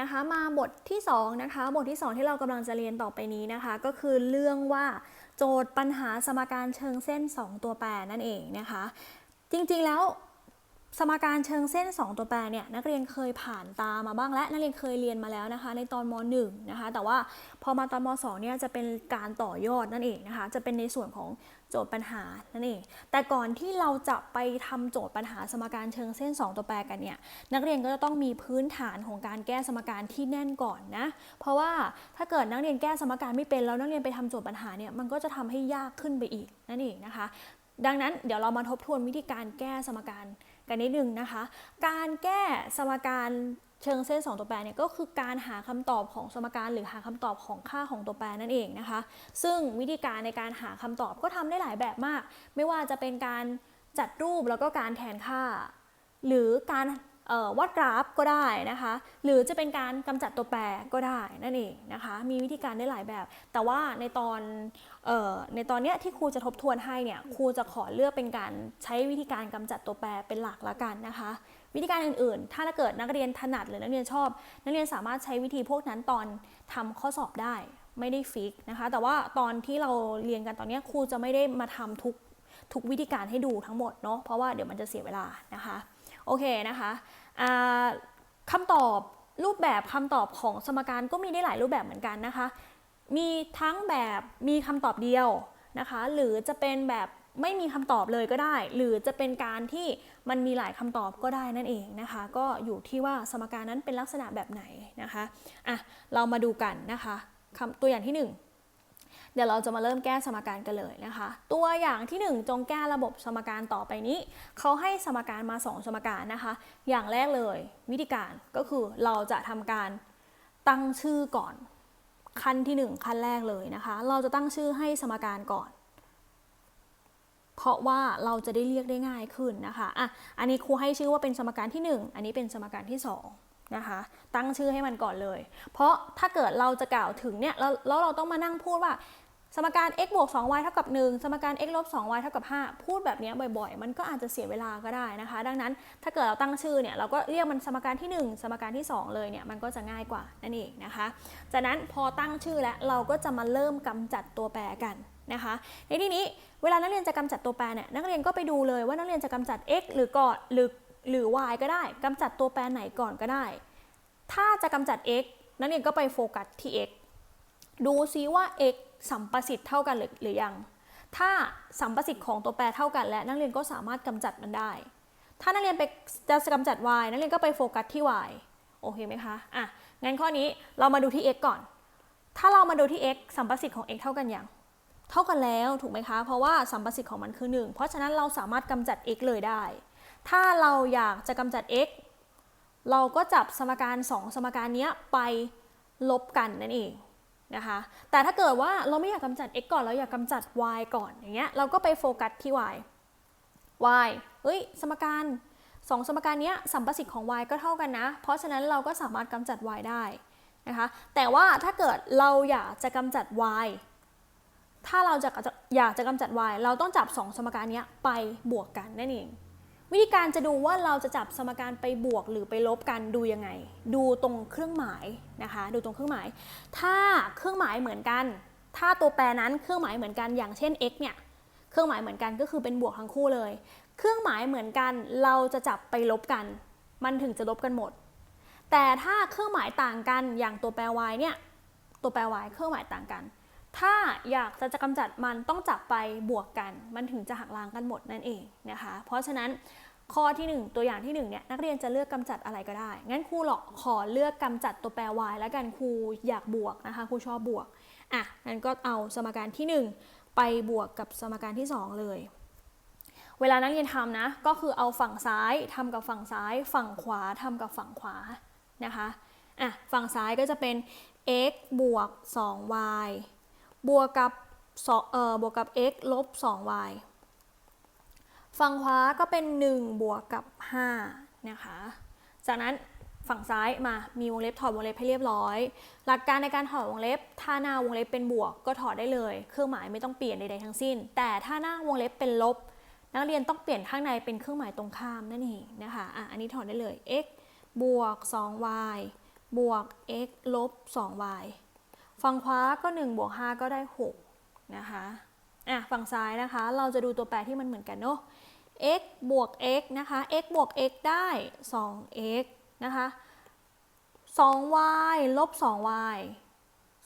นะคะ มาบทที่2นะคะ บทที่ 2 ที่เรากำลังจะเรียนต่อไปนี้นะคะ ก็คือเรื่องว่าโจทย์ปัญหาสมการเชิงเส้น 2 ตัวแปรนั่นเองนะคะ จริงๆแล้ว สมการเชิงเส้น 2 ตัวแปรเนี่ยนักเรียนเคยผ่านตามาบ้างและนักเรียนเคยเรียนมาแล้วนะคะ ในตอนม .1 นะคะ แต่ว่าพอมาตอนม .2 เนี่ยจะเป็นการต่อยอดนั่นเองนะคะ จะเป็นในส่วนของโจทย์ปัญหานั่นเอง แต่ก่อนที่เราจะไปทำโจทย์ปัญหาสมการเชิงเส้น 2 ตัวแปรกันเนี่ยนักเรียนก็จะต้องมีพื้นฐานของการแก้สมการที่แน่นก่อนนะ เพราะว่าถ้าเกิดนักเรียนแก้สมการไม่เป็นแล้วนักเรียนไปทำโจทย์ปัญหาเนี่ยมันก็จะทำให้ยากขึ้นไปอีกนั่นเองนะคะ ดังนั้นเดี๋ยวเรามาทบทวนวิธีการแก้สมการ กันนิดนึงนะคะ การแก้สมการเชิงเส้น 2 ตัวแปรเนี่ยก็คือการหาคำตอบของสมการหรือหาคำตอบของค่าของตัวแปรนั่นเองนะคะ ซึ่งวิธีการในการหาคำตอบก็ทำได้หลายแบบมาก ไม่ว่าจะเป็นการจัดรูปแล้วก็การแทนค่า หรือการ วาดกราฟก็ได้นะคะ หรือจะเป็นการกำจัดตัวแปรก็ได้นั่นเองนะคะ มีวิธีการได้หลายแบบ แต่ว่าในตอนออในตอนเนี้ยที่ครูจะทบทวนให้เนี่ยครูจะขอเลือกเป็นการใช้วิธีการกำจัดตัวแปรเป็นหลักละกันนะคะ วิธีการอื่นๆ ถ้าเกิดนักเรียนถนัดหรือนักเรียนชอบ นักเรียนสามารถใช้วิธีพวกนั้นตอนทำข้อสอบได้ไม่ได้ฟิกนะคะ แต่ว่าตอนที่เราเรียนกันตอนนี้ครูจะไม่ได้มาทำทุกทุกวิธีการให้ดูทั้งหมดเนาะเพราะว่าเดี๋ยวมันจะเสียเวลานะคะ โอเคนะคะ คำตอบรูปแบบคำตอบของสมการก็มีได้หลายรูปแบบเหมือนกันนะคะ มีทั้งแบบมีคำตอบเดียวนะคะ หรือจะเป็นแบบไม่มีคำตอบเลยก็ได้ หรือจะเป็นการที่มันมีหลายคำตอบก็ได้นั่นเองนะคะ ก็อยู่ที่ว่าสมการนั้นเป็นลักษณะแบบไหนนะคะอะเรามาดูกันนะคะคตัวอย่างที่หนึ่ง เดี๋ยวเราจะมาเริ่มแก้สมการกันเลยนะคะ ตัวอย่างที่หนึ่งจงแก้ระบบสมการต่อไปนี้ เขาให้สมการมา 2 สมการนะคะ อย่างแรกเลยวิธีการก็คือเราจะทำการตั้งชื่อก่อนขั้นที่ 1 ขั้นแรกเลยนะคะ เราจะตั้งชื่อให้สมการก่อน เพราะว่าเราจะได้เรียกได้ง่ายขึ้นนะคะอะอันนี้ครูให้ชื่อว่าเป็นสมการที่ 1 อันนี้เป็นสมการที่ 2นะคะตั้งชื่อให้มันก่อนเลย เพราะถ้าเกิดเราจะกล่าวถึงเนี่ยแล้วเราต้องมานั่งพูดว่า สมการ x บวก 2y เท่ากับ 1 สมการ x ลบ 2y เท่ากับ 5 พูดแบบนี้บ่อยๆ มันก็อาจจะเสียเวลาก็ได้นะคะ ดังนั้นถ้าเกิดเราตั้งชื่อเนี่ยเราก็เรียกมันสมการที่ 1 สมการที่ 2 เลยเนี่ยมันก็จะง่ายกว่านั่นเองนะคะ จากนั้นพอตั้งชื่อแล้วเราก็จะมาเริ่มกำจัดตัวแปรกันนะคะ ในที่นี้เวลานักเรียนจะกำจัดตัวแปรเนี่ยนักเรียนก็ไปดูเลยว่านักเรียนจะกำจัด x หรือก่อนหรือหรือ y ก็ได้กำจัดตัวแปรไหนก่อนก็ได้ ถ้าจะกำจัด x นักเรียนก็ไปโฟกัสที่ x ดูซิว่า x สัมประสิทธิ์เท่ากันหรือรือยัง ถ้าสัมประสิทธิ์ของตัวแปรเท่ากัน และนักเรียนก็สามารถกำจัดมันได้ ถ้านักเรียนไปจะกำจัด y นักเรียนก็ไปโฟกัสที่ y โอเคไหมคะ อะ งั้นข้อนี้เรามาดูที่ x ก่อน ถ้าเรามาดูที่ x สัมประสิทธิ์ของ x เท่ากันยังเท่ากันแล้วถูกไหมคะ เพราะว่าสัมประสิทธิ์ของมันคือ 1 เพราะฉะนั้นเราสามารถกำจัด x เลยได้ ถ้าเราอยากจะกำจัด x เราก็จับสมการ 2 สมการนี้ไปลบกันนั่นเอง นะคะ แต่ถ้าเกิดว่าเราไม่อยากกำจัด x ก่อน เราอยากกำจัด y ก่อนอย่างเงี้ย เราก็ไปโฟกัสที่ y y เฮ้ย สมการ2สมการนี้สัมประสิทธิ์ของ y ก็เท่ากันนะ เพราะฉะนั้นเราก็สามารถกำจัด y ได้นะคะ แต่ว่าถ้าเกิดเราอยากจะกำจัด y ถ้าเราจะอยากจะกำจัด y เราต้องจับ 2 สมการนี้ไปบวกกันนั่นเอง วิธีการจะดูว่าเราจะจับสมการไปบวกหรือไปลบกันดูยังไง ดูตรงเครื่องหมายนะคะ ดูตรงเครื่องหมาย ถ้าเครื่องหมายเหมือนกัน ถ้าตัวแปรนั้นเครื่องหมายเหมือนกันอย่างเช่น x เนี่ยเครื่องหมายเหมือนกันก็คือเป็นบวกทั้งคู่เลย เครื่องหมายเหมือนกันเราจะจับไปลบกัน มันถึงจะลบกันหมด แต่ถ้าเครื่องหมายต่างกันอย่างตัวแปร y เนี่ยตัวแปร y เครื่องหมายต่างกัน ถ้าอยากจะจะกำจัดมันต้องจับไปบวกกัน มันถึงจะหักล้างกันหมดนั่นเองนะคะ เพราะฉะนั้นข้อที่ 1 ตัวอย่างที่1เนี่ยนักเรียนจะเลือกกำจัดอะไรก็ได้ งั้นครูหรอกขอเลือกกำจัดตัวแปร y แล้วกันครูอยากบวกนะคะครูชอบบวกอะงั้นก็เอาสมการที่ 1 ไปบวกกับสมการที่ 2 เลย เวลานักเรียนทำนะก็คือเอาฝั่งซ้ายทำกับฝั่งซ้าย ฝั่งขวาทำกับฝั่งขวานะคะอะฝั่งซ้ายก็จะเป็น x บวก 2y บวกกับเอ่อบวกกับ x ลบ 2y ฝั่งขวาก็เป็น 1 บวกกับ5นะคะ จากนั้นฝั่งซ้ายมา มีวงเล็บถอดวงเล็บให้เรียบร้อย หลักการในการถอดวงเล็บ ถ้าหน้าวงเล็บเป็นบวกก็ถอดได้เลย เครื่องหมายไม่ต้องเปลี่ยนใดๆทั้งสิ้น แต่ถ้าหน้าวงเล็บเป็นลบ นักเรียนต้องเปลี่ยนข้างในเป็นเครื่องหมายตรงข้ามนั่นเองนะคะ อะ อันนี้ถอดได้เลย x บวก 2y บวก x ลบ 2y ฝั่งขวาก็1บวก5ก็ได้6นะคะอะฝั่งซ้ายนะคะ เราจะดูตัวแปรที่มันเหมือนกันเนาะ x บวก x นะคะ x บวก x ได้ 2x นะคะ 2y ลบ 2y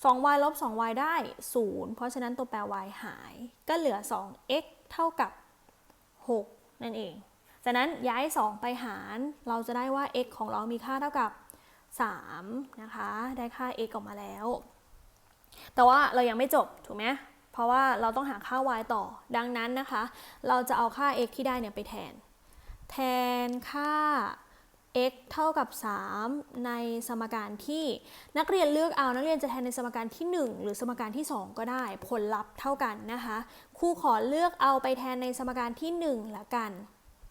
2y ลบ 2y ได้ 0 เพราะฉะนั้นตัวแปร y หาย ก็เหลือ 2x เท่ากับ 6 นั่นเอง จากนั้นย้าย 2 ไปหาร เราจะได้ว่า x ของเรามีค่าเท่ากับ 3 นะคะ ได้ค่า x ออกมาแล้ว แต่ว่าเรายังไม่จบถูกไหมเพราะว่าเราต้องหาค่า y ต่อ ดังนั้นนะคะ เราจะเอาค่า x ที่ได้เนี่ยไปแทน แทนค่า x เท่ากับ 3 ในสมการที่นักเรียนเลือกเอานักเรียนจะแทนในสมการที่ 1 หรือสมการที่ 2 ก็ได้ ผลลัพธ์เท่ากันนะคะครูขอเลือกเอาไปแทนในสมการที่ 1 ละกัน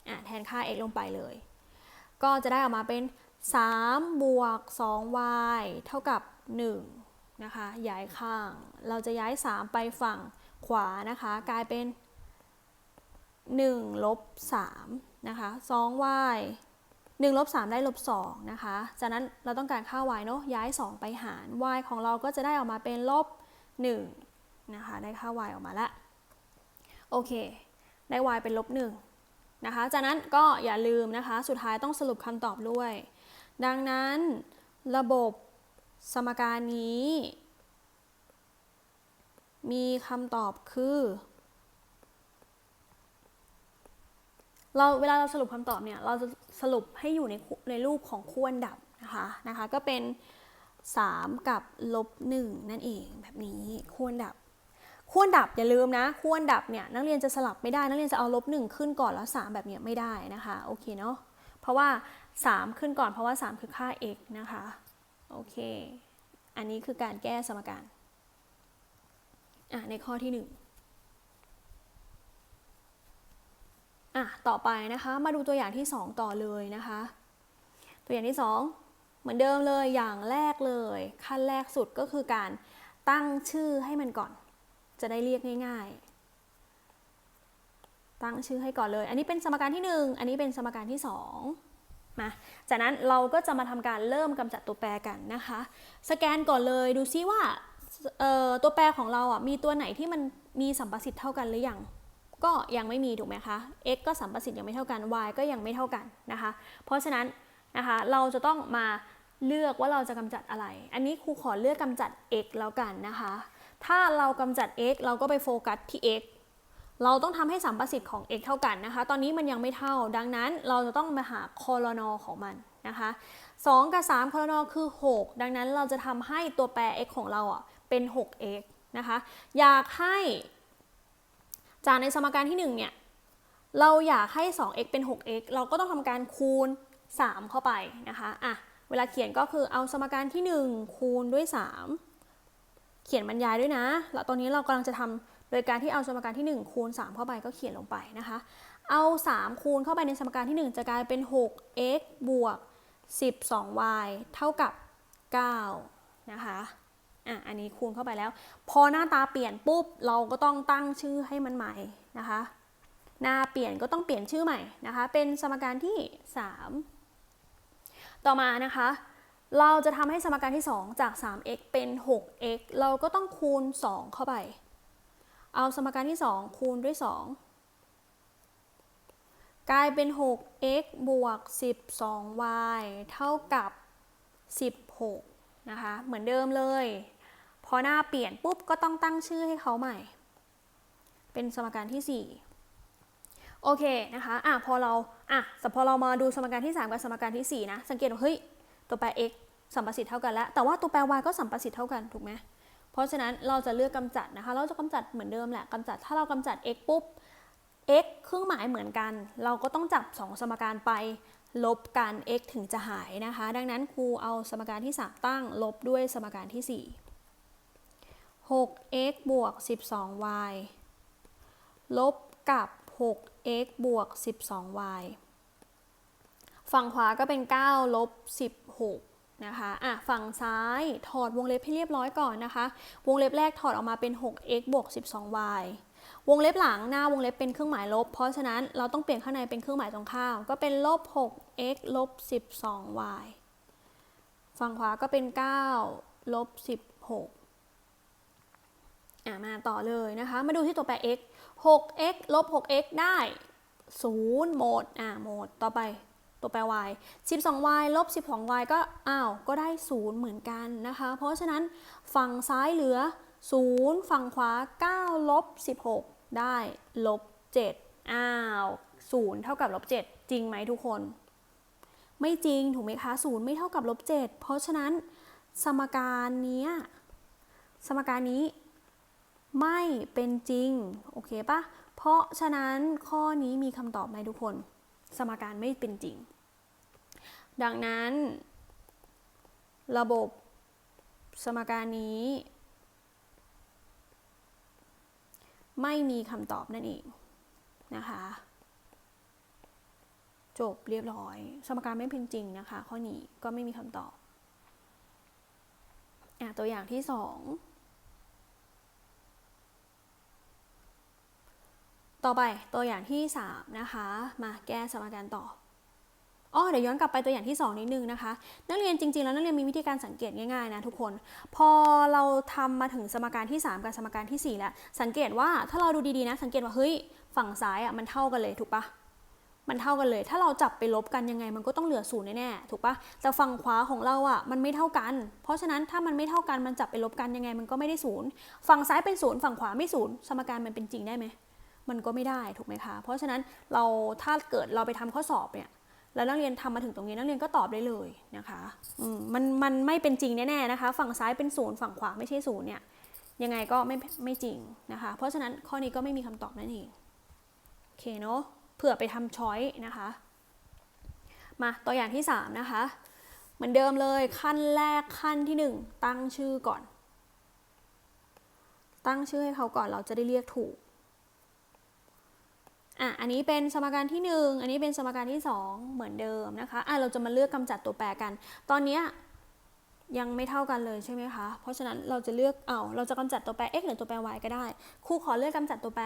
อะแทนค่า x ลงไปเลย ก็จะได้ออกมาเป็น 3 บวก 2y เท่ากับ 1 นะคะ ย้ายข้าง เราจะย้าย 3 ไปฝั่งขวานะคะ กลายเป็น1ลบ3นะคะ 2y 1ลบ3ได้ลบ2นะคะ จากนั้นเราต้องการค่า y เนาะ ย้าย 2 ไปหาร y ของเราก็จะได้ออกมาเป็นลบ1นะคะ ได้ค่า y ออกมาละ โอเค ได้ y เป็นลบ1นะคะ จากนั้นก็อย่าลืมนะคะ สุดท้ายต้องสรุปคำตอบด้วย ดังนั้นระบบ สมการนี้ มีคำตอบคือ เราเวลาเราสรุปคำตอบเนี่ย เราจะสรุปให้อยู่ในในรูปของคู่อันดับนะคะนะคะก็เป็น 3 กับลบ1นั่นเองแบบนี้คู่อันดับคู่อันดับอย่าลืมนะคู่อันดับเนี่ยนักเรียนจะสลับไม่ได้นักเรียนจะเอาลบ1ขึ้นก่อนแล้ว 3 แบบเนี้ยไม่ได้นะคะโอเคเนาะเพราะว่า 3 ขึ้นก่อนเพราะว่า 3 คือค่า x นะคะ โอเค อันนี้คือการแก้สมการอะในข้อที่ 1อะต่อไปนะคะ มาดูตัวอย่างที่ 2 ต่อเลยนะคะ ตัวอย่างที่ 2 เหมือนเดิมเลยอย่างแรกเลย ขั้นแรกสุดก็คือการตั้งชื่อให้มันก่อน จะได้เรียกง่ายๆ ตั้งชื่อให้ก่อนเลย อันนี้เป็นสมการที่ 1 อันนี้เป็นสมการที่ 2 มาจากนั้นเราก็จะมาทำการเริ่มกำจัดตัวแปรกันนะคะ สแกนก่อนเลยดูซิว่าตัวแปรของเราอะมีตัวไหนที่มันมีสัมประสิทธิ์เท่ากันหรือยังก็ยังไม่มีถูกไหมคะ x ก็สัมประสิทธิ์ยังไม่เท่ากัน y ก็ยังไม่เท่ากันนะคะ เพราะฉะนั้นนะคะเราจะต้องมาเลือกว่าเราจะกำจัดอะไร อันนี้ครูขอเลือกกำจัด x แล้วกันนะคะ ถ้าเรากำจัด x เราก็ไปโฟกัสที่ x เราต้องทำให้สัมประสิทธิ์ของ x เท่ากันนะคะ ตอนนี้มันยังไม่เท่า ดังนั้นเราจะต้องมาหาคอลนอของมันนะคะ2กับ 3คอลนอคือ 6 ดังนั้นเราจะทำให้ตัวแปร x ของเราอะเป็น 6x นะคะ อยากให้จากในสมการที่ 1 เนี่ย เราอยากให้ 2x เป็น 6x เราก็ต้องทำการคูณ 3 เข้าไปนะคะอะเวลาเขียนก็คือเอาสมการที่ 1 คูณด้วย 3 เขียนบรรยายด้วยนะ แล้วตอนนี้เรากำลังจะทำ โดยการที่เอาสมการที่ 1 คูณ 3 เข้าไปก็เขียนลงไปนะคะ เอา 3 คูณเข้าไปในสมการที่ 1 จะกลายเป็น 6x บวก 12y เท่ากับ 9 นะคะอะอันนี้คูณเข้าไปแล้ว พอหน้าตาเปลี่ยนปุ๊บ เราก็ต้องตั้งชื่อให้มันใหม่นะคะ หน้าเปลี่ยนก็ต้องเปลี่ยนชื่อใหม่นะคะ เป็นสมการที่ 3 ต่อมานะคะ เราจะทำให้สมการที่ 2 จาก 3x เป็น 6x เราก็ต้องคูณ 2 เข้าไป เอาสมการที่ 2 คูณด้วย 2 กลายเป็น 6x บวก 12y เท่ากับ 16 นะคะ เหมือนเดิมเลย พอหน้าเปลี่ยนปุ๊บก็ต้องตั้งชื่อให้เขาใหม่ เป็นสมการที่ 4 โอเคนะคะอะพอเราอะแต่พอเรามาดูสมการที่ 3 กับสมการที่ 4 นะ สังเกตว่าเฮ้ย ตัวแปร x สัมประสิทธิ์เท่ากันแล้ว แต่ว่าตัวแปร y ก็สัมประสิทธิ์เท่ากัน ถูกไหม เพราะฉะนั้นเราจะเลือกกำจัดนะคะ เราจะกำจัดเหมือนเดิมแหละกำจัด ถ้าเรากำจัด x ปุ๊บ x เครื่องหมายเหมือนกัน เราก็ต้องจับ 2 สมการไป ลบกัน x ถึงจะหายนะคะ ดังนั้นครูเอาสมการที่ 3 ตั้ง ลบด้วยสมการที่ 4 6x บวก 12y ลบกับ 6x บวก 12y ฝั่งขวาก็เป็น 9 ลบ 16 นะคะอะฝั่งซ้ายถอดวงเล็บให้เรียบร้อยก่อนนะคะ วงเล็บแรกถอดออกมาเป็น 6x บวก 12y วงเล็บหลังหน้าวงเล็บเป็นเครื่องหมายลบ เพราะฉะนั้นเราต้องเปลี่ยนข้างในเป็นเครื่องหมายตรงข้ามก็เป็นลบ 6x ลบ 12y ฝั่งขวาก็เป็น 9 ลบ 16อะมาต่อเลยนะคะ มาดูที่ตัวแปร x 6x ลบ 6x ได้0หมดอะหมดต่อไป ตัวแปร y 12y ลบ 12y ก็อ้าวก็ได้ 0 เหมือนกันนะคะ เพราะฉะนั้นฝั่งซ้ายเหลือ 0 ฝั่งขวา 9 ลบ 16 ได้ลบ 7 อ้าว 0 เท่ากับลบ 7 จริงไหมทุกคน ไม่จริงถูกไหมคะ 0 ไม่เท่ากับลบ 7 เพราะฉะนั้นสมการนี้สมการนี้ไม่เป็นจริง โอเคปะเพราะฉะนั้นข้อนี้มีคำตอบไหมทุกคน สมการไม่เป็นจริง ดังนั้น ระบบสมการนี้ ไม่มีคำตอบนั่นเองนะคะ จบเรียบร้อย สมการไม่เป็นจริงนะคะ ข้อนี้ก็ไม่มีคำตอบอตัวอย่างที่สองต่อไปตัวอย่างที่ 3 นะคะ มาแก้สมการต่อ อ๋อเดี๋ยวย้อนกลับไปตัวอย่างที่ 2 นิดนึงนะคะ นักเรียนจริงๆ แล้วนักเรียนมีวิธีการสังเกตง่ายๆนะทุกคน พอเราทำมาถึงสมการที่ 3 กับสมการที่ 4 แล้ว สังเกตว่าถ้าเราดูดีๆนะ สังเกตว่าเฮ้ยฝั่งซ้ายอะมันเท่ากันเลยถูกปะมันเท่ากันเลย ถ้าเราจับไปลบกันยังไงมันก็ต้องเหลือศูนย์แน่ๆ ถูกปะแต่ฝั่งขวาของเราอะมันไม่เท่ากัน เพราะฉะนั้นถ้ามันไม่เท่ากันมันจับไปลบกันยังไงมันก็ไม่ได้ศูนย์ ฝั่งซ้ายเป็นศูนย์ฝั่งขวาไม่ศูนย์สมการมันเป็นจริงได้ไหม มันก็ไม่ได้ถูกไหมคะ เพราะฉะนั้นเราถ้าเกิดเราไปทำข้อสอบเนี่ย แล้วนักเรียนทำมาถึงตรงนี้นักเรียนก็ตอบได้เลยนะคะมมันมันไม่เป็นจริงแน่ๆนะคะ ฝั่งซ้ายเป็นศูนย์ฝั่งขวาไม่ใช่ศูนย์เนี่ยยังไงก็ไม่ไม่จริงนะคะ เพราะฉะนั้นข้อนี้ก็ไม่มีคำตอบนั่นเองโอเคเนาะเผื่อไปทำช้อยนะคะ มาตัวอย่างที่ 3 นะคะ เหมือนเดิมเลยขั้นแรกขั้นที่ 1 ตั้งชื่อก่อน ตั้งชื่อให้เขาก่อนเราจะได้เรียกถูก อะ อันนี้เป็นสมการที่ 1 อันนี้เป็นสมการที่ 2 เหมือนเดิมนะคะ อะ เราจะมาเลือกกำจัดตัวแปรกัน ตอนนี้ยังไม่เท่ากันเลยใช่ไหมคะ เพราะฉะนั้นเราจะเลือกเอาเราจะกำจัดตัวแปร x หรือตัวแปร y ก็ได้ ครูขอเลือกกำจัดตัวแปร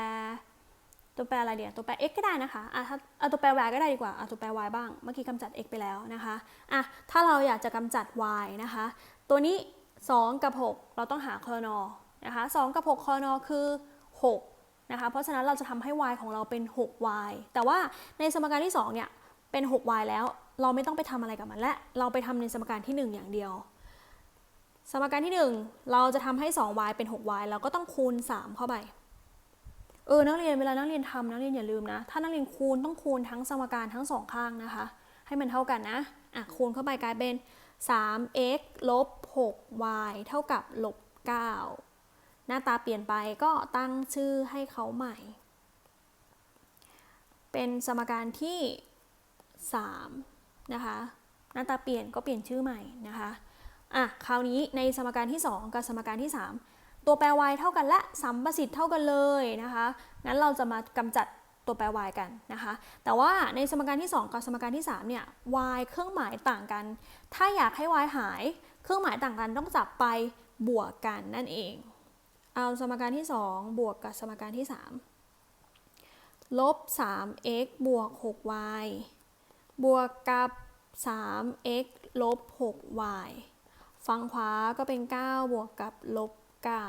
ตัวแปรอะไรเดียวตัวแปร x ก็ได้นะคะ อะถ้าเอาตัวแปร y ก็ได้ดีกว่า เอาตัวแปร y บ้าง เมื่อกี้กำจัด x ไปแล้วนะคะ อะ ถ้าเราอยากจะกำจัด y นะคะ ตัวนี้ 2 กับ 6 เราต้องหาคอนอนะคะ 2 กับ 6คอนอคือ 6 นะคะเพราะฉะนั้นเราจะทำให้ y ของเราเป็น 6y แต่ว่าในสมการที่2เนี่ยเป็น 6y แล้วเราไม่ต้องไปทำอะไรกับมันและเราไปทำในสมการที่ 1 อย่างเดียว สมการที่ 1 เราจะทำให้ 2y เป็น 6y เราก็ต้องคูณ 3 เข้าไปเออนักเรียนเวลานักเรียนทำนักเรียนอย่าลืมนะ ถ้านักเรียนคูณต้องคูณทั้งสมการทั้งสองข้างนะคะ ให้มันเท่ากันนะอะคูณเข้าไปกลายเป็น 3x ลบ 6y เท่ากับลบ9 หน้าตาเปลี่ยนไปก็ตั้งชื่อให้เขาใหม่ เป็นสมการที่3นะคะ หน้าตาเปลี่ยนก็เปลี่ยนชื่อใหม่นะคะ อะ คราวนี้ในสมการที่ 2 กับสมการที่ 3 ตัวแปร y เท่ากันและสัมประสิทธิ์เท่ากันเลยนะคะ งั้นเราจะมากำจัดตัวแปร y กันนะคะ แต่ว่าในสมการที่ 2 กับสมการที่ 3 เนี่ย y เครื่องหมายต่างกัน ถ้าอยากให้ y หาย เครื่องหมายต่างกันต้องจับไปบวกกันนั่นเอง เอาสมการที่ 2 บวกกับสมการที่ 3 ลบ 3x บวก 6y บวกกับ 3x ลบ 6y ฝั่งขวาก็เป็น 9 บวกกับลบ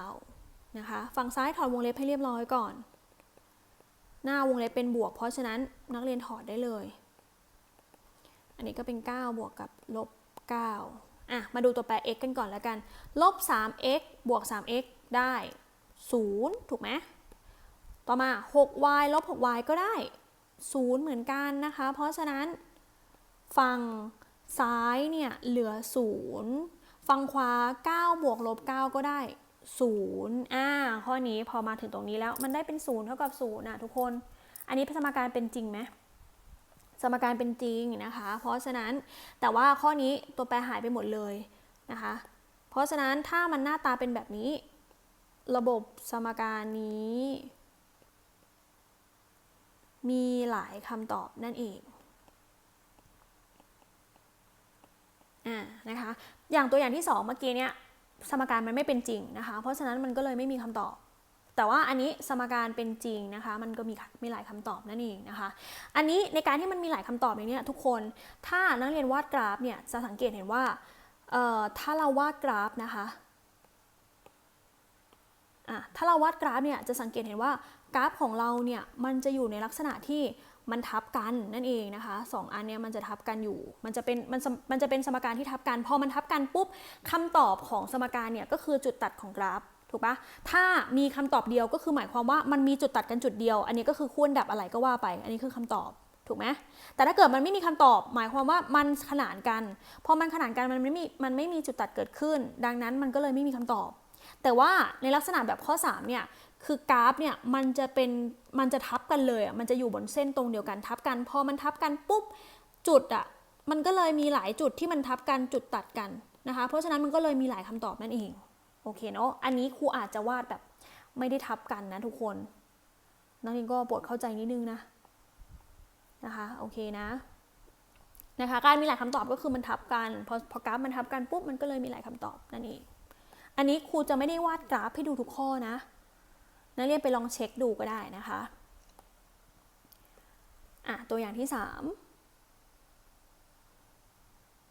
9นะคะ ฝั่งซ้ายถอดวงเล็บให้เรียบร้อยก่อน หน้าวงเล็บเป็นบวก เพราะฉะนั้นนักเรียนถอดได้เลย อันนี้ก็เป็น 9 บวกกับลบ9อะ มาดูตัวแปร x กันก่อนแล้วกัน ลบ 3x บวก 3x ได้ 0 ถูกไหมต่อมา 6y ลบ 6y ก็ได้ 0 เหมือนกันนะคะ เพราะฉะนั้นฝั่งซ้ายเนี่ยเหลือ 0 ฝั่งขวา 9 บวกลบ 9 ก็ได้ 0 อ่า ข้อนี้พอมาถึงตรงนี้แล้วมันได้เป็น 0 เท่ากับ 0นะทุกคน อันนี้สมการเป็นจริงไหมสมการเป็นจริงนะคะ เพราะฉะนั้นแต่ว่าข้อนี้ตัวแปรหายไปหมดเลยนะคะ เพราะฉะนั้นถ้ามันหน้าตาเป็นแบบนี้ ระบบสมการนี้ มีหลายคำตอบนั่นเองอ่านะคะ อย่างตัวอย่างที่สองเมื่อกี้เนี่ยสมการมันไม่เป็นจริงนะคะ เพราะฉะนั้นมันก็เลยไม่มีคำตอบ แต่ว่าอันนี้สมการเป็นจริงนะคะ มันก็มีมีหลายคำตอบนั่นเองนะคะ อันนี้ในการที่มันมีหลายคำตอบอย่างนี้ทุกคน ถ้านักเรียนวาดกราฟเนี่ยจะสังเกตเห็นว่าถ้าเราวาดกราฟนะคะ อะถ้าเราวาดกราฟเนี่ยจะสังเกตเห็นว่ากราฟของเราเนี่ยมันจะอยู่ในลักษณะที่มันทับกันนั่นเองนะคะสองอันเนี้ยมันจะทับกันอยู่ มันจะเป็นมันมันจะเป็นสมการที่ทับกัน พอมันทับกันปุ๊บคำตอบของสมการเนี่ยก็คือจุดตัดของกราฟถูกปะถ้ามีคำตอบเดียวก็คือหมายความว่ามันมีจุดตัดกันจุดเดียว อันนี้ก็คือคูณดับอะไรก็ว่าไป อันนี้คือคำตอบถูกไหมแต่ถ้าเกิดมันไม่มีคำตอบ หมายความว่ามันขนานกัน พอมันขนานกันมันไม่มีมันไม่มีจุดตัดเกิดขึ้น ดังนั้นมันก็เลยไม่มีคำตอบ แต่ว่าในลักษณะแบบข้อ 3 เนี่ย คือกราฟเนี่ยมันจะเป็นมันจะทับกันเลยอะ มันจะอยู่บนเส้นตรงเดียวกันทับกัน พอมันทับกันปุ๊บจุดอะ มันก็เลยมีหลายจุดที่มันทับกันจุดตัดกันนะคะ เพราะฉะนั้นมันก็เลยมีหลายคำตอบนั่นเอง โอเคเนาะ อันนี้ครูอาจจะวาดแบบไม่ได้ทับกันนะทุกคน นักเรียนก็โปรดเข้าใจนิดนึงนะนะคะ โอเคนะนะคะการมีหลายคำตอบก็คือมันทับกัน พอพอกราฟมันทับกันปุ๊บมันก็เลยมีหลายคำตอบนั่นเอง อันนี้ครูจะไม่ได้วาดกราฟให้ดูทุกข้อนะ นักเรียนไปลองเช็คดูก็ได้นะคะอะตัวอย่างที่ 3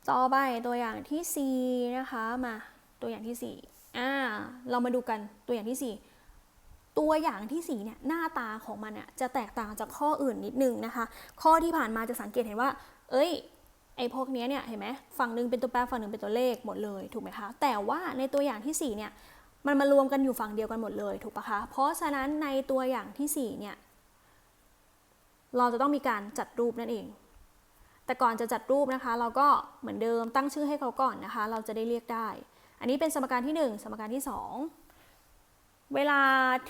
ต่อไปตัวอย่างที่ 4 นะคะ มาตัวอย่างที่4อ่าเรามาดูกันตัวอย่างที่ 4 ตัวอย่างที่4เนี่ยหน้าตาของมันเนี่ยจะแตกต่างจากข้ออื่นนิดนึงนะคะ ข้อที่ผ่านมาจะสังเกตเห็นว่า เอ้ย ไอ้พวกนี้เนี่ยเห็นไหมฝั่งหนึ่งเป็นตัวแปรฝั่งหนึ่งเป็นตัวเลขหมดเลยถูกไหมคะ แต่ว่าในตัวอย่างที่4เนี่ยมันมารวมกันอยู่ฝั่งเดียวกันหมดเลยถูกปะคะ เพราะฉะนั้นในตัวอย่างที่4เนี่ยเราจะต้องมีการจัดรูปนั่นเอง แต่ก่อนจะจัดรูปนะคะ เราก็เหมือนเดิมตั้งชื่อให้เขาก่อนนะคะ เราจะได้เรียกได้ อันนี้เป็นสมการที่ 1 สมการที่ 2 เวลา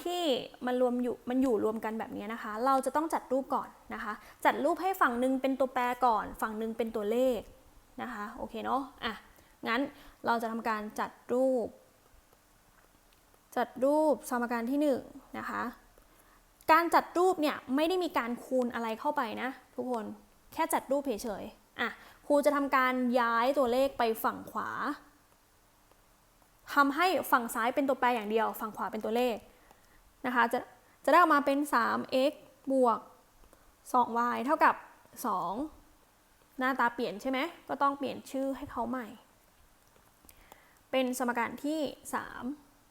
ที่มันรวมอยู่มันอยู่รวมกันแบบนี้นะคะ เราจะต้องจัดรูปก่อนนะคะ จัดรูปให้ฝั่งหนึ่งเป็นตัวแปรก่อน ฝั่งหนึ่งเป็นตัวเลขนะคะโอเคเนาะอะงั้นเราจะทำการจัดรูป จัดรูปสมการที่1นนะคะการจัดรูปเนี่ยไม่ได้มีการคูณอะไรเข้าไปนะทุกคนแค่จัดรูปเฉยๆอะครูจะทำการย้ายตัวเลขไปฝั่งขวา ทำให้ฝั่งซ้ายเป็นตัวแปรอย่างเดียว ฝั่งขวาเป็นตัวเลขนะคะ จะจะได้ออกมาเป็น 3x บวก 2y เท่ากับ 2 หน้าตาเปลี่ยนใช่ไหม ก็ต้องเปลี่ยนชื่อให้เขาใหม่ เป็นสมการที่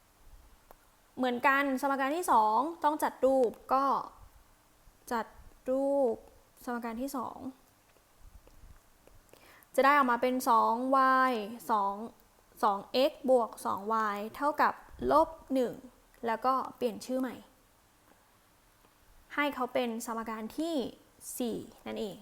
3 เหมือนกันสมการที่ 2 ต้องจัดรูปก็จัดรูปสมการที่ 2 จะได้ออกมาเป็น 2y 2 2x บวก 2y เท่ากับลบ 1 แล้วก็เปลี่ยนชื่อใหม่ ให้เขาเป็นสมการที่ 4 นั่นเอง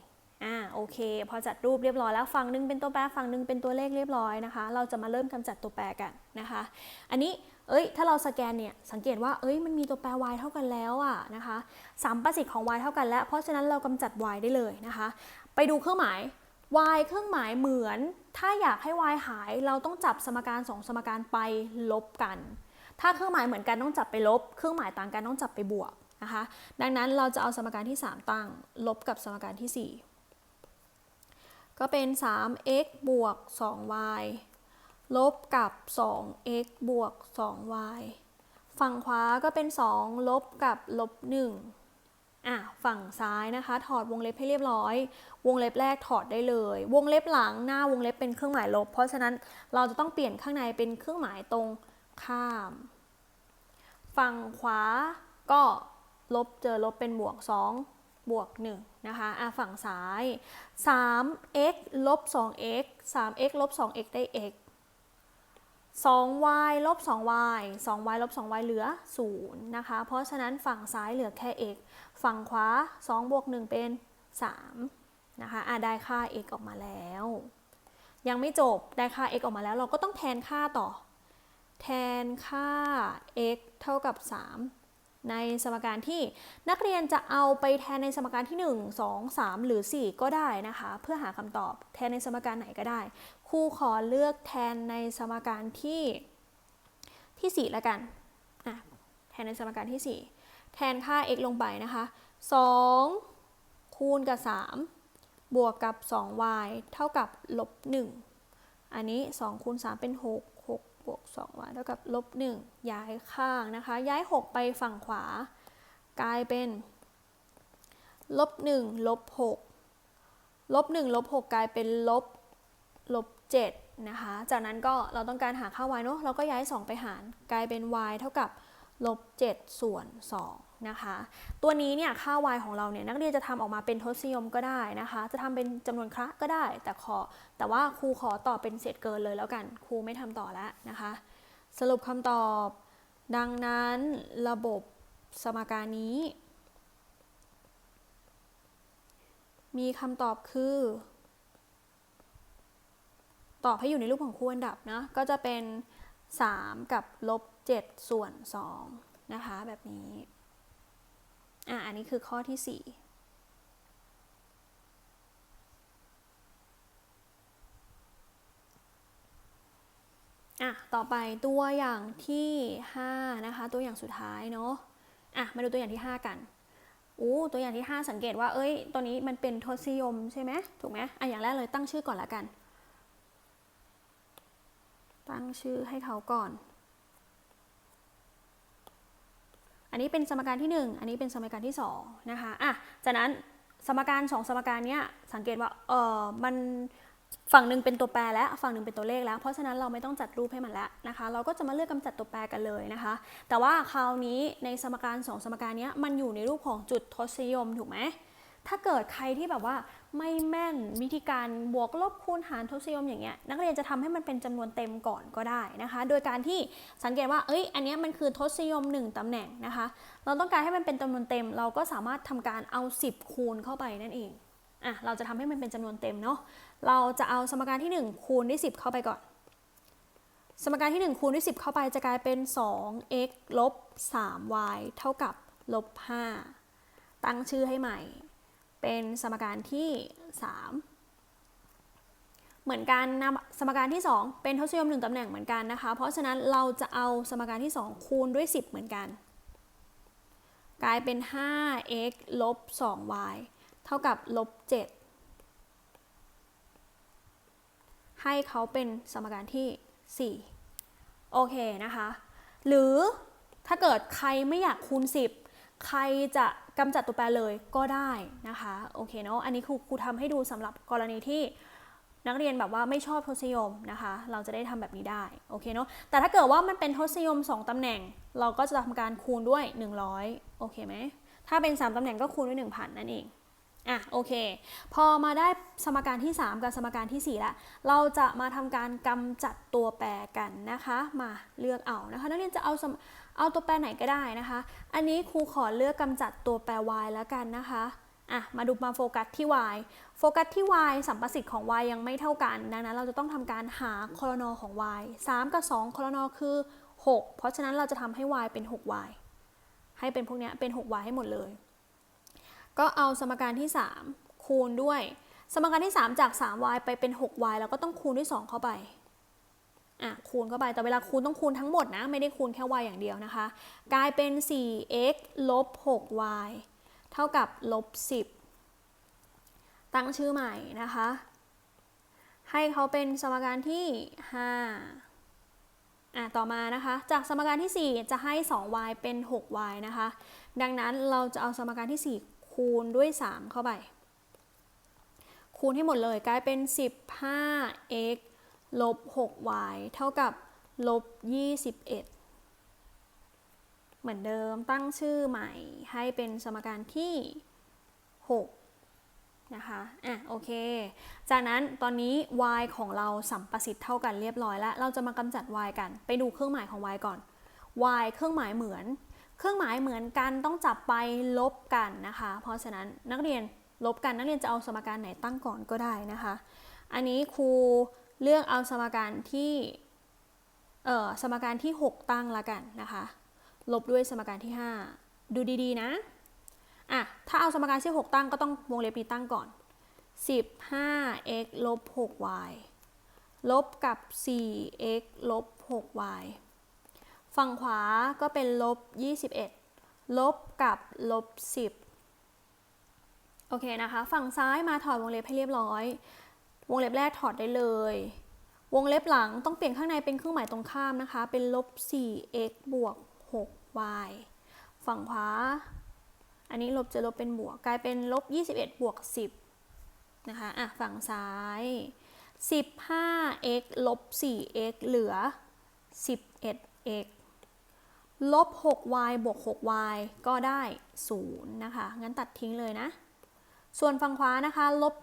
อ่า โอเค พอจัดรูปเรียบร้อยแล้ว ฝั่งหนึ่งเป็นตัวแปร ฝั่งหนึ่งเป็นตัวเลขเรียบร้อยนะคะ เราจะมาเริ่มกำจัดตัวแปรกันนะคะ อันนี้ เอ้ย ถ้าเราสแกนเนี่ย สังเกตว่า เอ้ย มันมีตัวแปร y เท่ากันแล้วอะนะคะสัมประสิทธิ์ของ y เท่ากันแล้ว เพราะฉะนั้นเรากำจัด y ได้เลยนะคะ ไปดูเครื่องหมาย y เครื่องหมายเหมือน ถ้าอยากให้ y หาย เราต้องจับสมการสองสมการไปลบกัน ถ้าเครื่องหมายเหมือนกันต้องจับไปลบ เครื่องหมายต่างกันต้องจับไปบวกนะคะ ดังนั้นเราจะเอาสมการที่ 3 ตั้ง ลบกับสมการที่ 4 ก็เป็น 3x บวก 2y ลบกับ 2x บวก 2y ฝั่งขวาก็เป็น 2 ลบกับลบ 1 อะฝั่งซ้ายนะคะ ถอดวงเล็บให้เรียบร้อย วงเล็บแรกถอดได้เลย วงเล็บหลังหน้าวงเล็บเป็นเครื่องหมายลบ เพราะฉะนั้นเราจะต้องเปลี่ยนข้างในเป็นเครื่องหมายตรงข้าม ฝั่งขวาก็ลบเจอลบเป็นบวก 2 บวก 1 นะคะอะฝั่งซ้าย 3x ลบ 2x 3x ลบ 2x ได้ x 2y ลบ 2y 2y ลบ 2y เหลือ 0 นะคะ เพราะฉะนั้นฝั่งซ้ายเหลือแค่ x ฝั่งขวา 2 บวก 1 เป็น 3 นะคะอะได้ค่า x ออกมาแล้ว ยังไม่จบ ได้ค่า x ออกมาแล้ว เราก็ต้องแทนค่าต่อ แทนค่า x เท่ากับ 3 ในสมการที่นักเรียนจะเอาไปแทนในสมการที่ 1 2 3 หรือ 4 ก็ได้นะคะ เพื่อหาคำตอบแทนในสมการไหนก็ได้ครูขอเลือกแทนในสมการที่ที่4แล้วกันอะแทนในสมการที่ 4 แทนค่า x ลงไปนะคะ 2 คูณกับ 3 บวกกับ 2y เท่ากับลบ 1 อันนี้ 2 คูณ 3 เป็น 6 บวก 2y เท่ากับลบ1ย้ายข้างนะคะ ย้าย 6 ไปฝั่งขวา กลายเป็นลบ1ลบ6ลบ1ลบ6กลายเป็นลบลบ7นะคะ จากนั้นก็เราต้องการหาค่า y เนาะเราก็ย้าย 2 ไปหาร กลายเป็น y เท่ากับลบ7ส่วน2 นะคะ ตัวนี้เนี่ยค่า y ของเราเนี่ยนักเรียนจะทำออกมาเป็นทศนิยมก็ได้นะคะ จะทำเป็นจำนวนคระก็ได้ แต่ขอ แต่ว่าครูขอตอบเป็นเศษเกินเลยแล้วกันครูไม่ทำต่อแล้วนะคะ สรุปคำตอบ ดังนั้นระบบสมการนี้ มีคำตอบคือ ตอบให้อยู่ในรูปของคู่อันดับนะก็จะเป็น 3 กับลบ7ส่วน2นะคะ แบบนี้ อะอันนี้คือข้อที่ 4อะ ต่อไปตัวอย่างที่ 5 นะคะ ตัวอย่างสุดท้ายเนาะ อะ มาดูตัวอย่างที่ 5 กันอู้ตัวอย่างที่ 5 สังเกตว่า เอ้ย ตัวนี้มันเป็นทศนิยมใช่ไหมถูกไหมอะ อย่างแรกเลยตั้งชื่อก่อนละกัน ตั้งชื่อให้เขาก่อน อันนี้เป็นสมการที่ 1 อันนี้เป็นสมการที่2นะคะอะจากนั้นสมการ 2 สมการเนี้ยสังเกตว่าเออมันฝั่งหนึ่งเป็นตัวแปรแล้วฝั่งหนึ่งเป็นตัวเลขแล้ว เพราะฉะนั้นเราไม่ต้องจัดรูปให้มันแล้วนะคะ เราก็จะมาเลือกกำจัดตัวแปรกันเลยนะคะ แต่ว่าคราวนี้ในสมการ 2 สมการนี้มันอยู่ในรูปของจุดทศนิยมถูกไหม ถ้าเกิดใครที่แบบว่าไม่แม่นวิธีการบวกลบคูณหารทศนิยมอย่างเงี้ยนักเรียนจะทำให้มันเป็นจำนวนเต็มก่อนก็ได้นะคะ โดยการที่สังเกตว่าเอ้ยอันนี้มันคือทศนิยม 1ตำแหน่งนะคะ เราต้องการให้มันเป็นจำนวนเต็ม เราก็สามารถทำการเอา 10 คูณเข้าไปนั่นเองอะเราจะทำให้มันเป็นจำนวนเต็มเนาะเราจะเอาสมการที่ 1 คูณด้วย10 เข้าไปก่อน สมการที่ 1 คูณด้วย10 เข้าไปจะกลายเป็น 2x ลบ 3y เท่ากับลบ5ตั้งชื่อให้ใหม่ เป็นสมการที่ 3 เหมือนกันนะสมการที่ 2 เป็นทศนิยม1ตำแหน่งเหมือนกันนะคะ เพราะฉะนั้นเราจะเอาสมการที่ 2 คูณด้วย 10 เหมือนกัน กลายเป็น 5x ลบ 2y เท่ากับลบ 7 ให้เขาเป็นสมการที่ 4 โอเคนะคะ หรือถ้าเกิดใครไม่อยากคูณ 10 ใครจะ กำจัดตัวแปรเลยก็ได้นะคะโอเคเนาะอันนี้ครูครูทำให้ดูสำหรับกรณีที่นักเรียนแบบว่าไม่ชอบทศนิยมนะคะ เราจะได้ทำแบบนี้ได้โอเคเนาะแต่ถ้าเกิดว่ามันเป็นทศนิยม 2ตำแหน่ง เราก็จะทำการคูณด้วย 100โอเคไหมถ้าเป็น 3ตำแหน่งก็คูณด้วย 1,000 นั่นเอง อะโอเค พอมาได้สมการที่ 3 กับสมการที่4แล้วเราจะมาทำการกำจัดตัวแปรกันนะคะ มาเลือกเอานะคะนักเรียนจะเอาเอาตัวแปรไหนก็ได้นะคะ อันนี้ครูขอเลือกกำจัดตัวแปร y แล้วกันนะคะอะมาดูมาโฟกัสที่ y โฟกัสที่ y สัมประสิทธิ์ของ y ยังไม่เท่ากัน ดังนั้นเราจะต้องทำการหาคอนอของ y 3 กับ 2คอนอคือ 6 เพราะฉะนั้นเราจะทำให้ y เป็น 6y ให้เป็นพวกนี้เป็น 6y ให้หมดเลย ก็เอาสมการที่ 3 คูณด้วย สมการที่ 3 จาก 3y ไปเป็น 6y แล้วก็ต้องคูณด้วย 2 เข้าไปอะคูณเข้าไปแต่เวลาคูณต้องคูณทั้งหมดนะ ไม่ได้คูณแค่ y อย่างเดียวนะคะ กลายเป็น 4x ลบ 6y เท่ากับลบ 10 ตั้งชื่อใหม่นะคะ ให้เขาเป็นสมการที่ 5 อะต่อมานะคะ จากสมการที่ 4 จะให้ 2y เป็น 6y นะคะ ดังนั้นเราจะเอาสมการที่ 4 คูณด้วย 3 เข้าไป คูณให้หมดเลยกลายเป็น 15x ลบ 6y เท่ากับลบ 21 เหมือนเดิมตั้งชื่อใหม่ให้เป็นสมการที่ 6 นะคะ อะ โอเค จากนั้นตอนนี้ y ของเราสัมประสิทธิ์เท่ากันเรียบร้อยแล้ว เราจะมากำจัด y กัน ไปดูเครื่องหมายของ y ก่อน y เครื่องหมายเหมือน เครื่องหมายเหมือนกันต้องจับไปลบกันนะคะ เพราะฉะนั้นนักเรียนลบกันนักเรียนจะเอาสมการไหนตั้งก่อนก็ได้นะคะ อันนี้ครูเลือกเอาสมการที่เอ่อสมการที่ 6 ตั้งละกันนะคะ ลบด้วยสมการที่ 5 ดูดีๆนะอะถ้าเอาสมการที่ 6 ตั้งก็ต้องวงเล็บนี้ตั้งก่อน 15x ลบ 6y ลบกับ 4x ลบ 6y ฝั่งขวาก็เป็นลบ 21 ลบกับลบ 10 โอเคนะคะ ฝั่งซ้ายมาถอดวงเล็บให้เรียบร้อย วงเล็บแรกถอดได้เลย วงเล็บหลังต้องเปลี่ยนข้างในเป็นเครื่องหมายตรงข้ามนะคะ เป็นลบ 4x บวก 6y ฝั่งขวา อันนี้ลบจะลบเป็นบวก กลายเป็นลบ 21 บวก 10 นะคะ อะ ฝั่งซ้าย 15x ลบ 4x เหลือ 11x ลบ 6y บวก 6y ก็ได้ 0 นะคะ งั้นตัดทิ้งเลยนะ ส่วนฝั่งขวานะคะลบ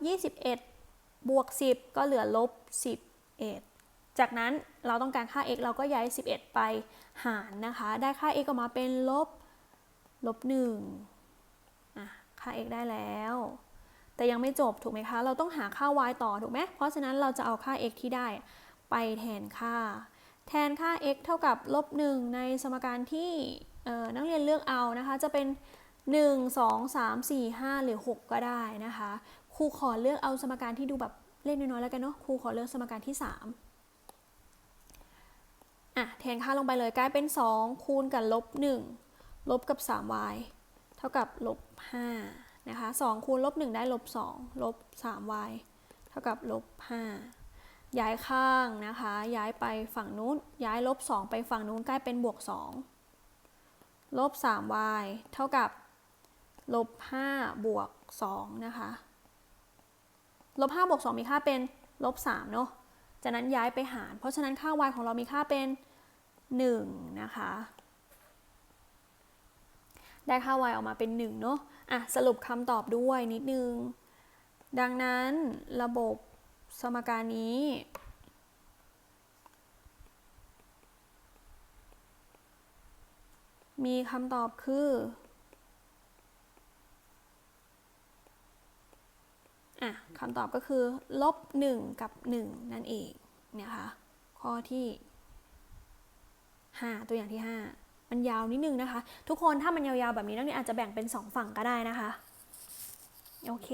21 บวก 10 ก็เหลือลบ 11 จากนั้นเราต้องการค่า x เราก็ย้าย 11 ไปหารนะคะ ได้ค่า x ออกมาเป็นลบลบ1อะค่า x ได้แล้ว แต่ยังไม่จบถูกไหมคะ เราต้องหาค่า y ต่อถูกไหมเพราะฉะนั้นเราจะเอาค่า x ที่ได้ไปแทนค่า แทนค่า x เท่ากับลบ1ในสมการที่นักเรียนเลือกเอานะคะจะเป็น 1 2 3 4 5 หรือ 6 ก็ได้นะคะครูขอเลือกเอาสมการที่ดูแบบเล่นน้อยๆแล้วกันเนาะครูขอเลือกสมการที่ 3อะแทนค่าลงไปเลยกลายเป็น 2 คูณกับลบ1ลบกับ 3y เท่ากับลบ5นะคะ2คูณลบ1ได้ลบ2ลบ 3y เท่ากับลบ5 ย้ายข้างนะคะ ย้ายไปฝั่งนู้น ย้ายลบ 2 ไปฝั่งนู้นกลายเป็นบวก 2 ลบ 3y เท่ากับลบ 5 บวก 2 นะคะ ลบ 5 บวก 2 มีค่าเป็นลบ 3 เนาะจากนั้นย้ายไปหาร เพราะฉะนั้นค่า y ของเรามีค่าเป็น 1 นะคะ ได้ค่า y ออกมาเป็น 1 เนาะอะ สรุปคำตอบด้วยนิดนึง ดังนั้นระบบ สมการนี้มีคำตอบคือ อะคำตอบก็คือ ลบ 1 กับ 1 นั่นเองนะคะ ข้อที่ 5 ตัวอย่างที่ 5 มันยาวนิดนึงนะคะ ทุกคนถ้ามันยาวๆแบบนี้นักเรียนอาจจะแบ่งเป็น 2 ฝั่งก็ได้นะคะ โอเค